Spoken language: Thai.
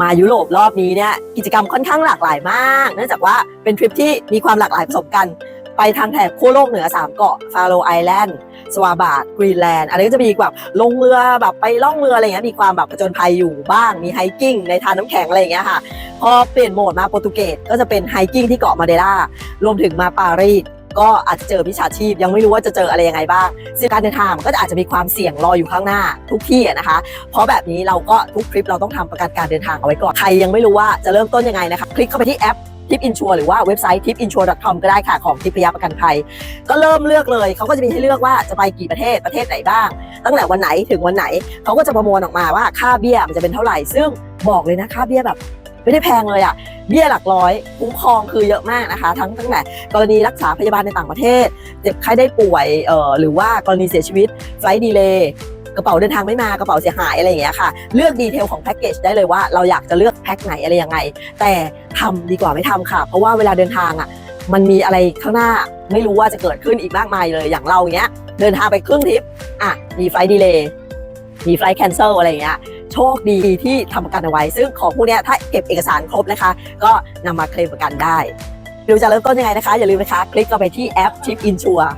มายุโรปรอบนี้เนี่ยกิจกรรมค่อนข้างหลากหลายมาก เนื่องจากว่าเป็นทริปที่มีความหลากหลายผสมกัน ไปทางแถบขั้วโลกเหนือ 3 เกาะฟาโรไอแลนด์สวาบาร์ดกรีนแลนด์อันนี้ก็จะมีแบบลงเรือแบบไปล่องเรืออะไรเงี้ยมีความแบบผจญภัยอยู่บ้าง มีไฮกิ้งในทานน้ำแข็งอะไรเงี้ยค่ะ พอเปลี่ยนโหมดมาโปรตุเกสก็จะเป็นไฮกิ้งที่เกาะมาเดล่ารวมถึงมาปารีส ก็อาจจะเจอมิจฉาชีพ ยังไม่รู้ว่าจะเจออะไรยังไงบ้างซึ่งการเดินทางมันก็อาจจะมีความเสี่ยงรออยู่ข้างหน้าทุกที่นะคะ เพราะแบบนี้เราก็ทุกทริปเราต้องทำประกันการเดินทางเอาไว้ก่อนใครยังไม่รู้ว่าจะเริ่มต้นยังไงนะคะคลิกเข้าไปที่แอปทิปอินชัวหรือว่าเว็บไซต์ tipinsure.com ก็ได้ค่ะ ของทิพยาประกันภัย ก็เริ่มเลือกเลย เขาก็จะมีให้เลือกว่าจะไปกี่ประเทศประเทศไหนบ้าง ตั้งแต่วันไหนถึงวันไหน เขาก็จะประมวลออกมาว่าค่าเบี้ยมันจะเป็นเท่าไหร่ ซึ่งบอกเลยนะค่าเบี้ยแบบ ไม่ได้แพงเลยอะเบี้ยหลักร้อยคุ้มครองคือเยอะมากนะคะ ทั้งตั้งแต่กรณีรักษาพยาบาลในต่างประเทศ เจ็บไข้ได้ป่วยเอ่อหรือว่ากรณีเสียชีวิตไฟล์ดีเลย์กระเป๋าเดินทางไม่มากระเป๋าเสียหายอะไรอย่างเงี้ยค่ะ เลือกดีเทลของแพ็กเกจได้เลยว่าเราอยากจะเลือกแพ็กไหนอะไรยังไง แต่ทำดีกว่าไม่ทำค่ะ เพราะว่าเวลาเดินทางอะมันมีอะไรข้างหน้าไม่รู้ว่าจะเกิดขึ้นอีกมากมายเลยอย่างเราเงี้ย เดินทางไปครึ่งทริปอะมีไฟล์ดีเลย์มีไฟล์แคนเซิลอะไรอย่างเงี้ย โชคดีที่ทำประกันเอาไว้ ซึ่งของพวกเนี้ยถ้าเก็บเอกสารครบนะคะ ก็นำมาเคลมประกันได้ดูจะเริ่มต้นยังไงนะคะ อย่าลืมนะคะ คลิกเข้าไปที่แอป Chip Insure